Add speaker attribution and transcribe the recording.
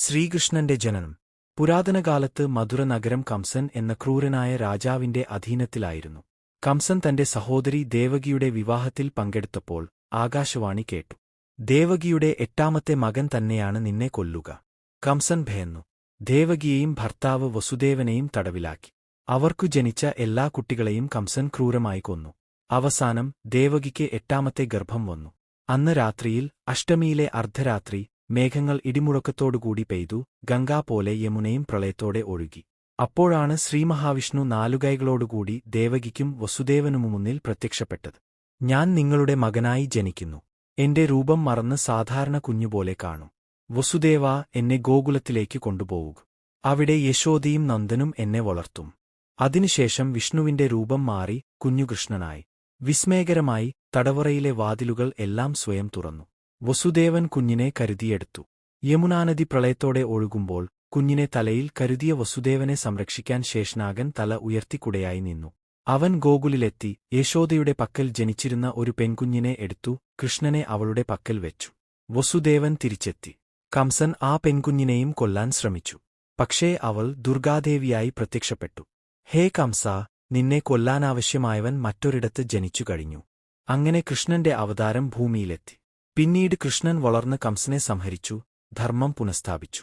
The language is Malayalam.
Speaker 1: ശ്രീകൃഷ്ണന്റെ ജനനം പുരാതനകാലത്ത് മധുര നഗരം കംസൻ എന്ന ക്രൂരനായ രാജാവിന്റെ അധീനത്തിലായിരുന്നു. കംസൻ തന്റെ സഹോദരി ദേവകിയുടെ വിവാഹത്തിൽ പങ്കെടുത്തപ്പോൾ ആകാശവാണി കേട്ടു. ദേവകിയുടെ എട്ടാമത്തെ മകൻ തന്നെയാണ് നിന്നെ കൊല്ലുക. കംസൻ ഭയന്നു. ദേവകിയെയും ഭർത്താവ് വസുദേവനെയും തടവിലാക്കി. അവർക്കു ജനിച്ച എല്ലാ കുട്ടികളെയും കംസൻ ക്രൂരമായി കൊന്നു. അവസാനം ദേവകിക്ക് എട്ടാമത്തെ ഗർഭം വന്നു. അന്ന് രാത്രിയിൽ അഷ്ടമിയിലെ അർദ്ധരാത്രി മേഘങ്ങൾ ഇടിമുഴക്കത്തോടുകൂടി പെയ്തു ഗംഗാ പോലെ യമുനയും പ്രളയത്തോടെ ഒഴുകി. അപ്പോഴാണ് ശ്രീമഹാവിഷ്ണു നാലുകൈകളോടുകൂടി ദേവകിക്കും വസുദേവനുമു മുന്നിൽ പ്രത്യക്ഷപ്പെട്ടത്. ഞാൻ നിങ്ങളുടെ മകനായി ജനിക്കുന്നു. എന്റെ രൂപം മറന്ന് സാധാരണ കുഞ്ഞുപോലെ കാണും. വസുദേവ എന്നെ ഗോകുലത്തിലേക്ക് കൊണ്ടുപോവുക. അവിടെ യശോദയും നന്ദനും എന്നെ വളർത്തും. അതിനുശേഷം വിഷ്ണുവിന്റെ രൂപം മാറി കുഞ്ഞുകൃഷ്ണനായി. വിസ്മയകരമായി തടവറയിലെ വാതിലുകൾ എല്ലാം സ്വയം തുറന്നു. വസുദേവൻ കുഞ്ഞിനെ കരുതിയെടുത്തു. യമുനാനദി പ്രളയത്തോടെ ഒഴുകുമ്പോൾ കുഞ്ഞിനെ തലയിൽ കരുതിയ വസുദേവനെ സംരക്ഷിക്കാൻ ശേഷനാഗൻ തല ഉയർത്തിക്കുടയായി നിന്നു. അവൻ ഗോകുലിലെത്തി യശോദയുടെ പക്കൽ ജനിച്ചിരുന്ന ഒരു പെൺകുഞ്ഞിനെ എടുത്തു കൃഷ്ണനെ അവളുടെ പക്കൽ വെച്ചു. വസുദേവൻ തിരിച്ചെത്തി. കംസൻ ആ പെൺകുഞ്ഞിനെയും കൊല്ലാൻ ശ്രമിച്ചു. പക്ഷേ അവൾ ദുർഗാദേവിയായി പ്രത്യക്ഷപ്പെട്ടു. ഹേ കംസ നിന്നെ കൊല്ലാനാവശ്യമായവൻ മറ്റൊരിടത്ത് ജനിച്ചു കഴിഞ്ഞു. അങ്ങനെ കൃഷ്ണന്റെ അവതാരം ഭൂമിയിലെത്തി. പിന്നീട് കൃഷ്ണൻ വളർന്ന് കംസനെ സംഹരിച്ചു ധർമ്മം പുനഃസ്ഥാപിച്ചു.